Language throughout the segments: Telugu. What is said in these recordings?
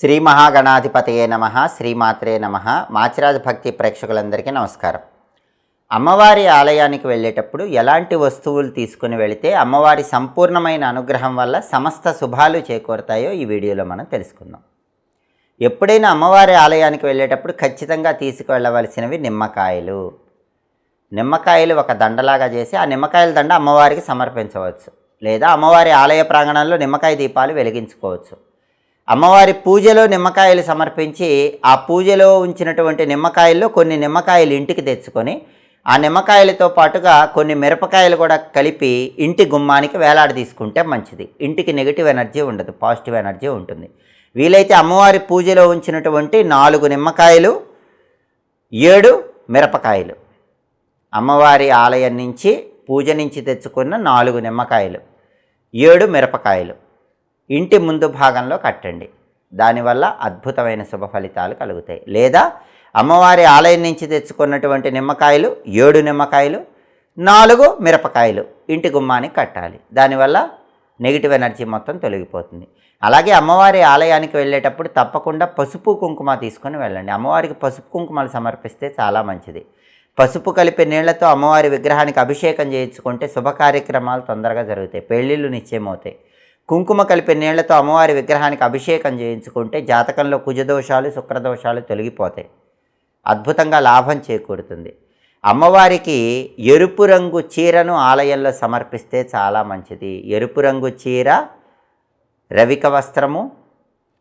శ్రీ మహాగణాధిపతయే నమ శ్రీమాత్రే నమ. మాచిరాజ భక్తి ప్రేక్షకులందరికీ నమస్కారం. అమ్మవారి ఆలయానికి వెళ్ళేటప్పుడు ఎలాంటి వస్తువులు తీసుకుని వెళితే అమ్మవారి సంపూర్ణమైన అనుగ్రహం వల్ల సమస్త శుభాలు చేకూరుతాయో ఈ వీడియోలో మనం తెలుసుకుందాం. ఎప్పుడైనా అమ్మవారి ఆలయానికి వెళ్ళేటప్పుడు ఖచ్చితంగా తీసుకువెళ్ళవలసినవి నిమ్మకాయలు. నిమ్మకాయలు ఒక దండలాగా చేసి ఆ నిమ్మకాయల దండ అమ్మవారికి సమర్పించవచ్చు. లేదా అమ్మవారి ఆలయ ప్రాంగణంలో నిమ్మకాయ దీపాలు వెలిగించుకోవచ్చు. అమ్మవారి పూజలో నిమ్మకాయలు సమర్పించి ఆ పూజలో ఉంచినటువంటి నిమ్మకాయల్లో కొన్ని నిమ్మకాయలు ఇంటికి తెచ్చుకొని ఆ నిమ్మకాయలతో పాటుగా కొన్ని మిరపకాయలు కూడా కలిపి ఇంటి గుమ్మానికి వేలాడ తీసుకుంటే మంచిది. ఇంటికి నెగిటివ్ ఎనర్జీ ఉండదు పాజిటివ్ ఎనర్జీ ఉంటుంది. వీలైతే అమ్మవారి పూజలో ఉంచినటువంటి నాలుగు నిమ్మకాయలు ఏడు మిరపకాయలు. అమ్మవారి ఆలయం నుంచి పూజ నుంచి తెచ్చుకున్న నాలుగు నిమ్మకాయలు ఏడు మిరపకాయలు. ఇంటి ముందు భాగంలో కట్టండి. దానివల్ల అద్భుతమైన శుభ ఫలితాలు కలుగుతాయి. లేదా అమ్మవారి ఆలయం నుంచి తెచ్చుకున్నటువంటి నిమ్మకాయలు ఏడు నిమ్మకాయలు నాలుగు మిరపకాయలు ఇంటి గుమ్మానికి కట్టాలి. దానివల్ల నెగిటివ్ ఎనర్జీ మొత్తం తొలగిపోతుంది. అలాగే అమ్మవారి ఆలయానికి వెళ్ళేటప్పుడు తప్పకుండా పసుపు కుంకుమ తీసుకొని వెళ్ళండి. అమ్మవారికి పసుపు కుంకుమలు సమర్పిస్తే చాలా మంచిది. పసుపు కలిపే నీళ్ళతో అమ్మవారి విగ్రహానికి అభిషేకం చేయించుకుంటే శుభ కార్యక్రమాలు తొందరగా జరుగుతాయి. పెళ్ళిళ్ళు నిశ్చయమవుతాయి. కుంకుమ కలిపే నీళ్ళతో అమ్మవారి విగ్రహానికి అభిషేకం చేయించుకుంటే జాతకంలో కుజదోషాలు శుక్రదోషాలు తొలగిపోతాయి. అద్భుతంగా లాభం చేకూరుతుంది. అమ్మవారికి ఎరుపు రంగు చీరను ఆలయంలో సమర్పిస్తే చాలా మంచిది. ఎరుపు రంగు చీర రవిక వస్త్రము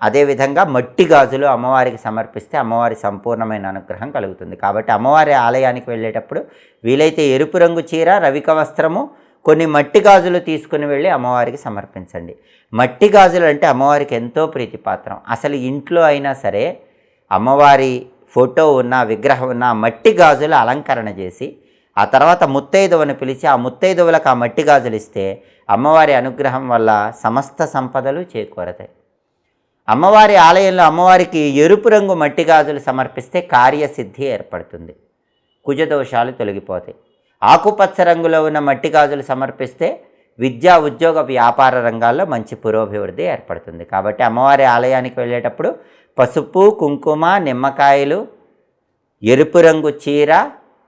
అదేవిధంగా మట్టి గాజులు అమ్మవారికి సమర్పిస్తే అమ్మవారి సంపూర్ణమైన అనుగ్రహం కలుగుతుంది. కాబట్టి అమ్మవారి ఆలయానికి వెళ్ళేటప్పుడు వీలైతే ఎరుపు రంగు చీర రవిక వస్త్రము కొన్ని మట్టి గాజులు తీసుకుని వెళ్ళి అమ్మవారికి సమర్పించండి. మట్టి గాజులు అంటే అమ్మవారికి ఎంతో ప్రీతిపాత్రం. అసలు ఇంట్లో అయినా సరే అమ్మవారి ఫోటో ఉన్న విగ్రహం ఉన్న మట్టి గాజులు అలంకరణ చేసి ఆ తర్వాత ముత్తైదువను పిలిచి ఆ ముత్తైదువులకు ఆ మట్టి గాజులు ఇస్తే అమ్మవారి అనుగ్రహం వల్ల సమస్త సంపదలు చేకూరతాయి. అమ్మవారి ఆలయంలో అమ్మవారికి ఎరుపు రంగు మట్టి గాజులు సమర్పిస్తే కార్యసిద్ధి ఏర్పడుతుంది. కుజదోషాలు తొలగిపోతాయి. ఆకుపచ్చ రంగులో ఉన్న మట్టి గాజులు సమర్పిస్తే విద్యా ఉద్యోగ వ్యాపార రంగాల్లో మంచి పురోభివృద్ధి ఏర్పడుతుంది. కాబట్టి అమ్మవారి ఆలయానికి వెళ్ళేటప్పుడు పసుపు కుంకుమ నిమ్మకాయలు ఎరుపు రంగు చీర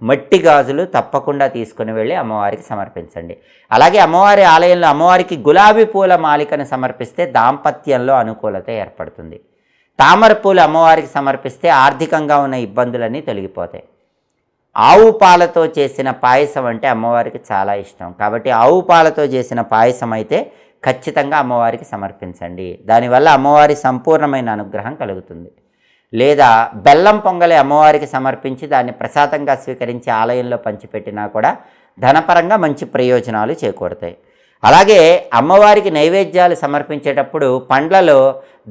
మట్టి గాజులు తప్పకుండా తీసుకుని వెళ్ళి అమ్మవారికి సమర్పించండి. అలాగే అమ్మవారి ఆలయంలో అమ్మవారికి గులాబీ పూల మాలికను సమర్పిస్తే దాంపత్యంలో అనుకూలత ఏర్పడుతుంది. తామర పూలు అమ్మవారికి సమర్పిస్తే ఆర్థికంగా ఉన్న ఇబ్బందులన్నీ తొలగిపోతాయి. ఆవు పాలతో చేసిన పాయసం అంటే అమ్మవారికి చాలా ఇష్టం. కాబట్టి ఆవు పాలతో చేసిన పాయసం అయితే ఖచ్చితంగా అమ్మవారికి సమర్పించండి. దానివల్ల అమ్మవారి సంపూర్ణమైన అనుగ్రహం కలుగుతుంది. లేదా బెల్లం పొంగలి అమ్మవారికి సమర్పించి దాన్ని ప్రసాదంగా స్వీకరించి ఆలయంలో పంచిపెట్టినా కూడా ధనపరంగా మంచి ప్రయోజనాలు చేకూరుతాయి. అలాగే అమ్మవారికి నైవేద్యాలు సమర్పించేటప్పుడు పండ్లలో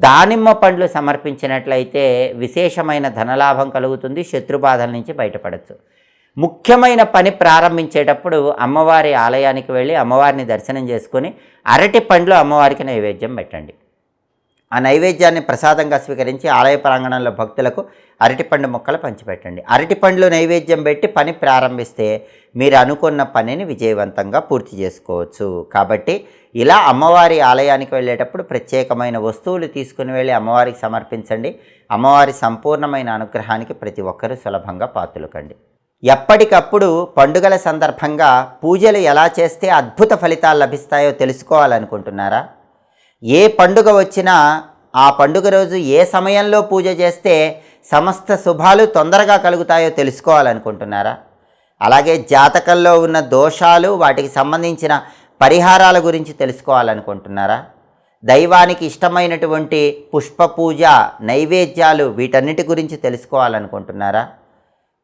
దానిమ్మ పండ్లు సమర్పించినట్లయితే విశేషమైన ధనలాభం కలుగుతుంది శత్రుబాధల నుంచి బయటపడచ్చు. ముఖ్యమైన పని ప్రారంభించేటప్పుడు అమ్మవారి ఆలయానికి వెళ్ళి అమ్మవారిని దర్శనం చేసుకుని అరటి పండ్లు అమ్మవారికి నైవేద్యం పెట్టండి. ఆ నైవేద్యాన్ని ప్రసాదంగా స్వీకరించి ఆలయ ప్రాంగణంలో భక్తులకు అరటిపండు మొక్కలు పంచిపెట్టండి. అరటిపండ్లు నైవేద్యం పెట్టి పని ప్రారంభిస్తే మీరు అనుకున్న పనిని విజయవంతంగా పూర్తి చేసుకోవచ్చు. కాబట్టి ఇలా అమ్మవారి ఆలయానికి వెళ్ళేటప్పుడు ప్రత్యేకమైన వస్తువులు తీసుకుని వెళ్ళి అమ్మవారికి సమర్పించండి. అమ్మవారి సంపూర్ణమైన అనుగ్రహానికి ప్రతి ఒక్కరూ సులభంగా పాతులకండి. ఎప్పటికప్పుడు పండుగల సందర్భంగా పూజలు ఎలా చేస్తే అద్భుత ఫలితాలు లభిస్తాయో తెలుసుకోవాలనుకుంటున్నారా? ఏ పండుగ వచ్చినా ఆ పండుగ రోజు ఏ సమయంలో పూజ చేస్తే సమస్త శుభాలు తొందరగా కలుగుతాయో తెలుసుకోవాలనుకుంటున్నారా? అలాగే జాతకంలో ఉన్న దోషాలు వాటికి సంబంధించిన పరిహారాల గురించి తెలుసుకోవాలనుకుంటున్నారా? దైవానికి ఇష్టమైనటువంటి పుష్ప పూజ నైవేద్యాలు వీటన్నిటి గురించి తెలుసుకోవాలనుకుంటున్నారా?